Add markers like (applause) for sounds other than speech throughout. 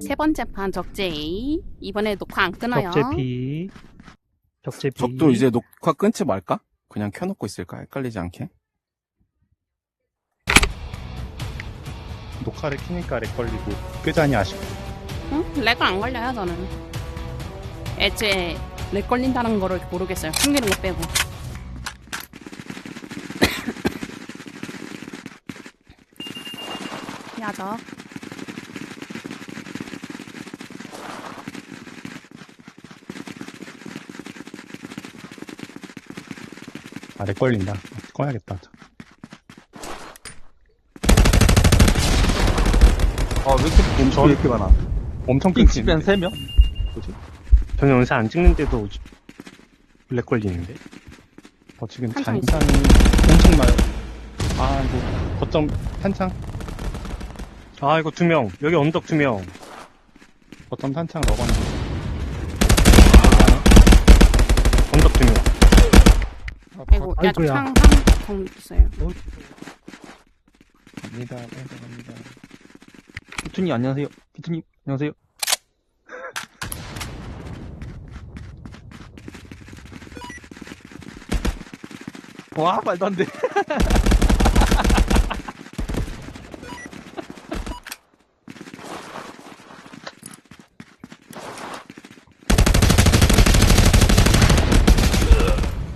세 번째 판 적재 A. 이번에 녹화 안 끊어요. 적재 B. 적재 B. 적도 이제 녹화 끊지 말까? 그냥 켜놓고 있을까? 헷갈리지 않게? 녹화를 키니까 렉 걸리고 끄자니 아쉽고. 응? 렉은 안 걸려요, 저는. 애초에 렉 걸린다는 거를 모르겠어요. 숨기는 거 빼고. 야죠. 아, 렉 걸린다. 꺼야겠다. 아, 왜 이렇게? 왜 이렇게 많아? 엄청 끊기는데. 뺀 3명? 저는 영상 안 찍는데도 렉 걸리는데. 어, 지금 한창 잔상이 엄청 나요. 아, 이거, 거점, 한창. 아, 이거 두 명. 여기 언덕 두 명. 거점 한창 러건데. 언덕 두 명. 아이고, 아이고야. 창, 한, 정 있어요. 갑니다, 갑니다, 갑니다. 피투님, 안녕하세요. 피투님, 안녕하세요. (laughs) 와, 말도 안 돼. (laughs)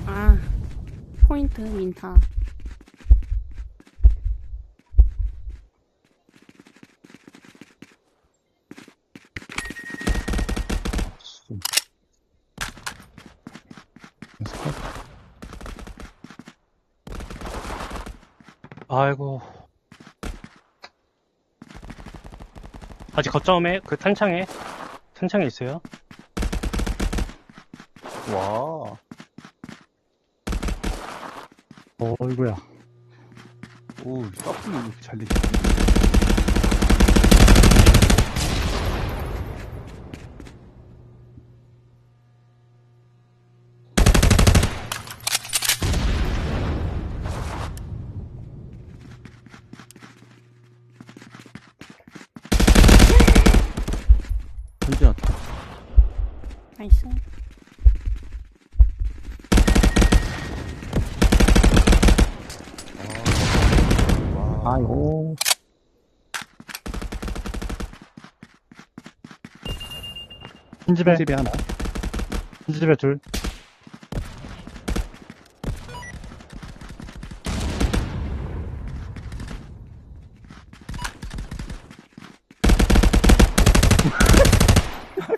아, 민타. 아이고. 아직 거점에, 그 탄창에, 탄창에 있어요. 와. 어이구야. 오, 서플이 이렇게 잘. 현 아이고. 흰 집에. 흰 집에 하나. 흰 집에 둘.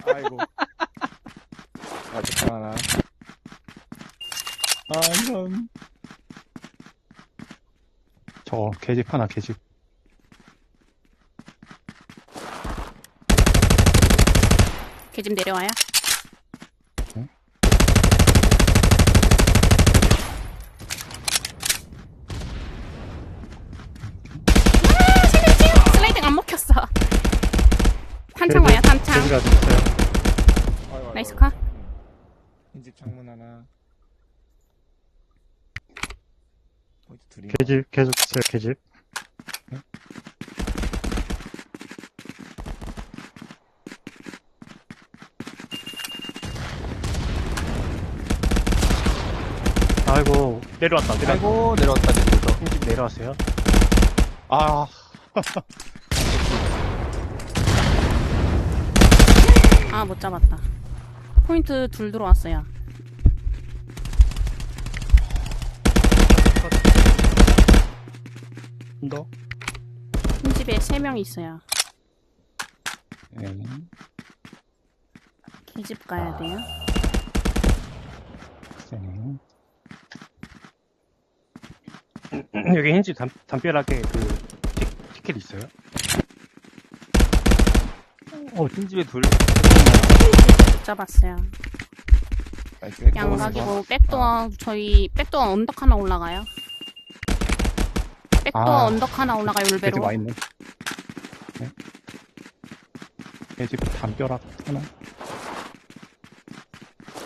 아이고. 아직 하나. 아, 이런. 저, 계집 하나, 계집. 개집 내려와요. 응? 아, 안 먹혔어. 탄창 와요, 탄창. 계집 아직 있어요. 나이스 카. 흰집 창문 하나. 포인트 둘이. 계집, 계속 있어요, 계집. 아이고, 내려왔다, 내려왔다. 아이고, 내려왔다, 내려왔다. 흰집 내려왔어요. 아, 아, 못 잡았다. 포인트 둘 들어왔어요. 더. 흰집에 세명 있어요. 네. 개집 가야 돼요. 네. 여기 흰집 담, 담벼락에 그 티, 티켓 있어요? 어, 흰집에 둘. 못 잡았어요. 양각이고 백도어 저희 백도어 언덕 하나 올라가요. 백도어 아, 언덕 하나 올라가요, 네, 울베로. 와 있네. 네. 네 내집 담벼락 하나.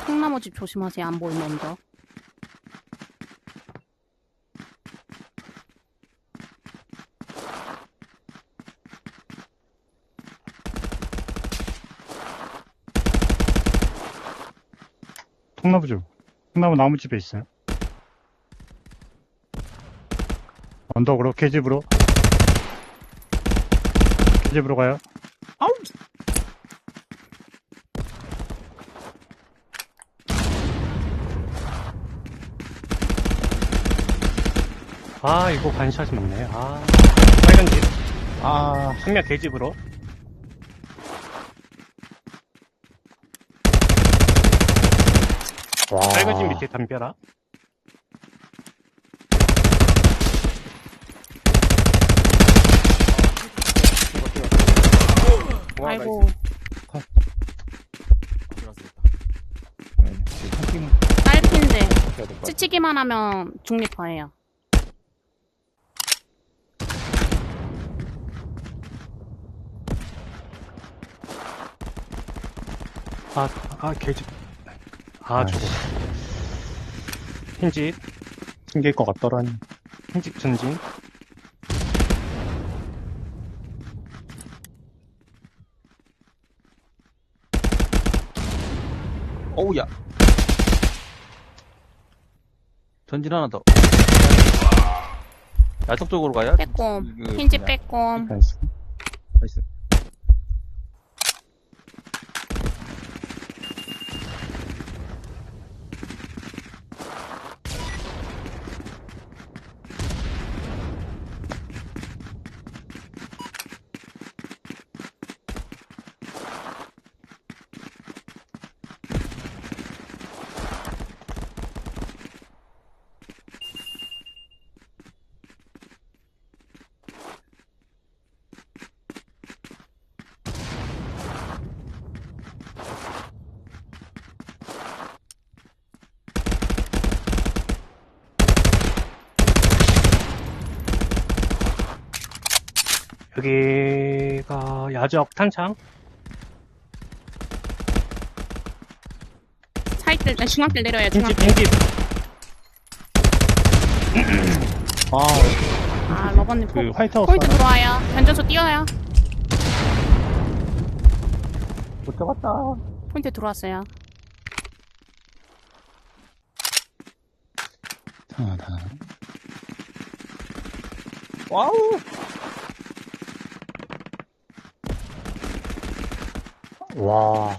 통나무 집 조심하세요, 안 보이는 언덕. 통나무 집. 통나무 나무집에 있어요. 언덕으로, 계집으로. 계집으로 가요. 아우! 아, 이거 반샷이 맞네. 아, 빨간 집. 아, 한명 계집으로. 와. 빨간 집 밑에 담벼라. 아이고 네, 지금 한 팀은 딸핀데 해야 될것 같아. 스치기만 하면 중립화예요. 아, 아, 계집. 아, 저거. 흰집. 튕길 것 같더라니. 흰집 전진. 어우, 야. 전진 하나 더. 야적 쪽으로 가야? 빼꼼 그, 흰집 뭐냐. 빼꼼 나이스. 나이스. 여기가 야적 탄창. 사이들 아, 중앙길 흰집, 중앙길 흰집. 아, 아 러버님 그 포, 화이트 하우스 포인트 하나. 들어와요 변전소 뛰어요 못 잡았다. 포인트 들어왔어요 하나. 와우! 와.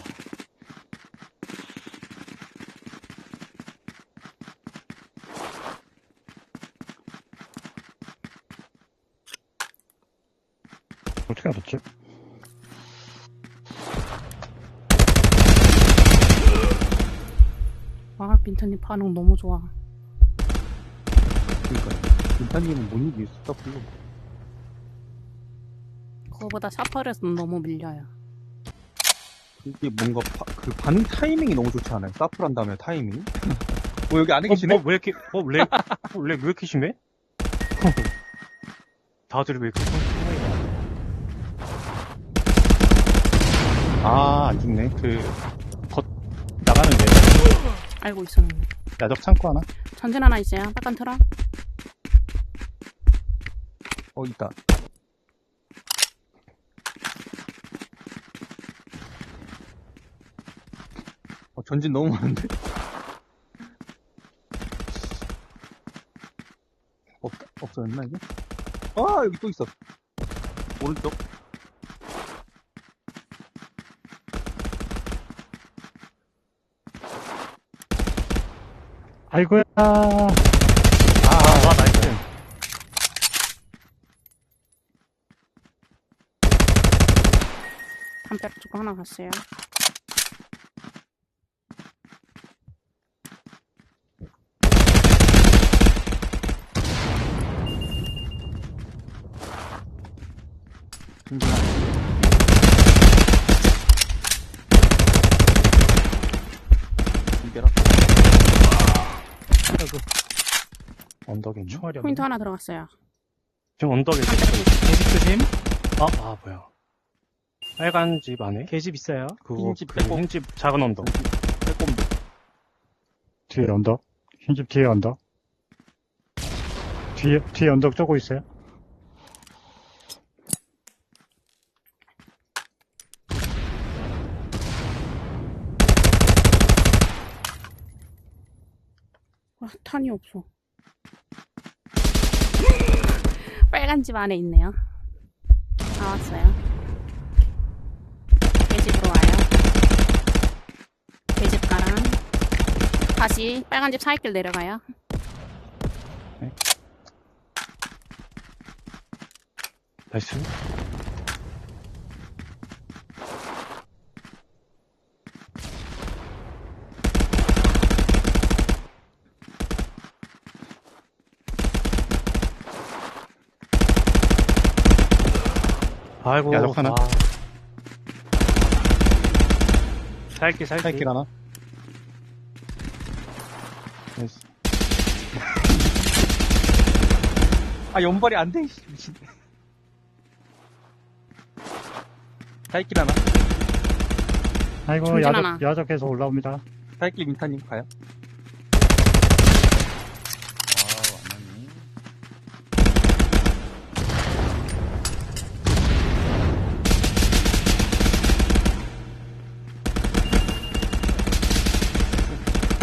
어떻게 알았지? 아 빈터님 반응 너무 좋아 그니까. 김탄님은 못 이길 수 없어. 그거보다 샤퍼에서는 너무 밀려요 이게 뭔가 파- 그 반응 타이밍이 너무 좋지 않아요? 한 다음에 타이밍? (laughs) 뭐 여기 안에 어, 계시네? 뭐, 왜 이렇게, 어, 렉, 어, 렉 왜 이렇게 심해? (laughs) 다들 왜 이렇게 심해? 아, 안 죽네. 그, 겉, 나가는 데. 알고 있었는데 야적 창고 하나? 전진 하나 있어요 빨간 트럭 어, 있다. 어, 전진 너무 많은데? 없, 없어졌나, 이게? 아, 여기 또 있어. 오른쪽. 아이고야. 아, 와, 나이스. 담벼락 쪽 하나 갔어요 전진 하나. 준비해라. 있네. 총알이 없네. 포인트 하나 들어갔어요 지금 언덕에 있어. 계집 조심. 아, 아, 뭐야. 빨간 집 안에? 계집 있어요. 그거, 흰집 그 빼고. 흰집 작은 언덕. 빼꼼. 뒤에 언덕. 흰집 뒤에 언덕. 뒤에, 뒤에 언덕 쪼고 있어요. 아, 탄이 없어. 빨간 집 안에 있네요. 나왔어요. 계집으로 와요. 계집가랑 다시 빨간 집 사이길 내려가요. 나이스. 아이고. 야적 하나. 아. 살기, 살기. 사이킬 하나. 나이스. 아, 연발이 안 돼, 이씨, 미친. 사이킬 하나. 아이고, 충전 야적, 하나. 야적에서 올라옵니다. 사이킬 민타님 가요.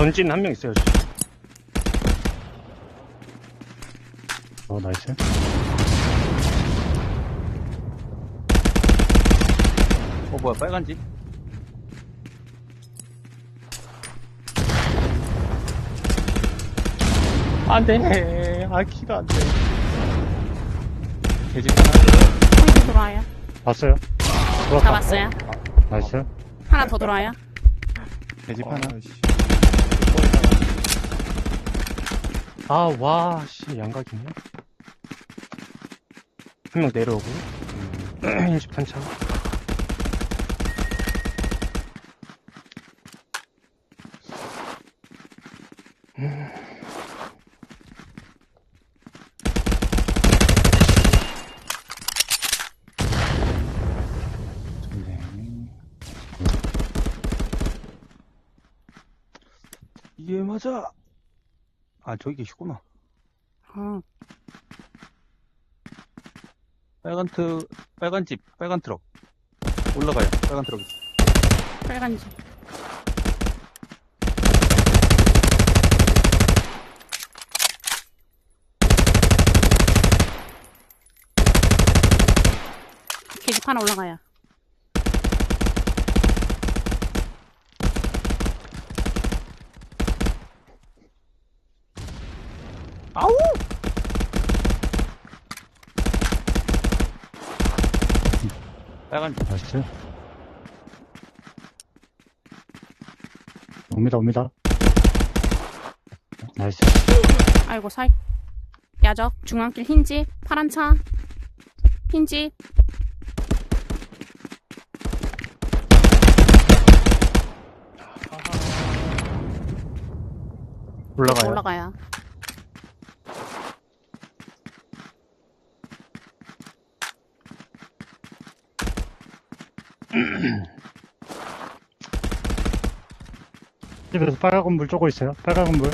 던진 한 명 있어요, 지금. 어, 나이스. 어, 뭐야, 빨간 집? 안 돼. 아, 키가 안 돼. 개집 하나. 들어와요. 봤어요? 들어왔다. 잡았어요. 나이스. 하나 더 들어와요. 개집 하나. 아이씨. 아, 와, 씨, 양각이네. 한 명 내려오고. 20 탄창. 좋네. 이게 맞아. 아, 저기 계시구나. 어, 빨간 트, 빨간 집, 빨간 트럭. 올라가요. 빨간 트럭. 빨간 집. 계집 하나 올라가요. 빨간 집. 나이스. 옵니다, 옵니다. 나이스. 아이고 사이 야적 중앙길 흰집 파란 차 흰집 올라가요. 올라가요. (clears throat) 집에서 빨간 건물 쪼고 있어요. 빨간 건물.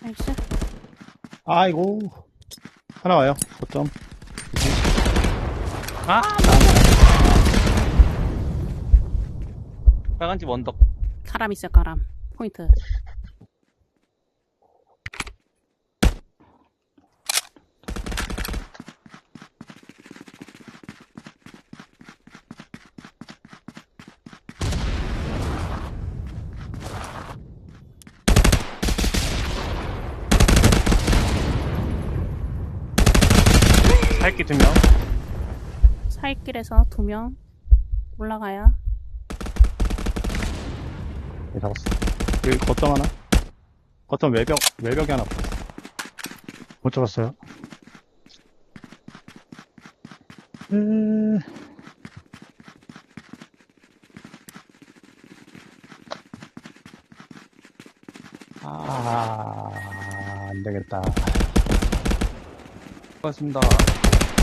나이스. 아이고. 하나 와요. 고점. 아, 빨간 집 언덕. 가람 있어요 가람 포인트. 살기 두 명. 사이길에서 두 명 올라가요. 네, 잡았어. 여기 거점 하나? 거점 외벽, 외벽에 하나 붙었어. 못 잡았어요. 음, 아, 안 되겠다. 수고하셨습니다.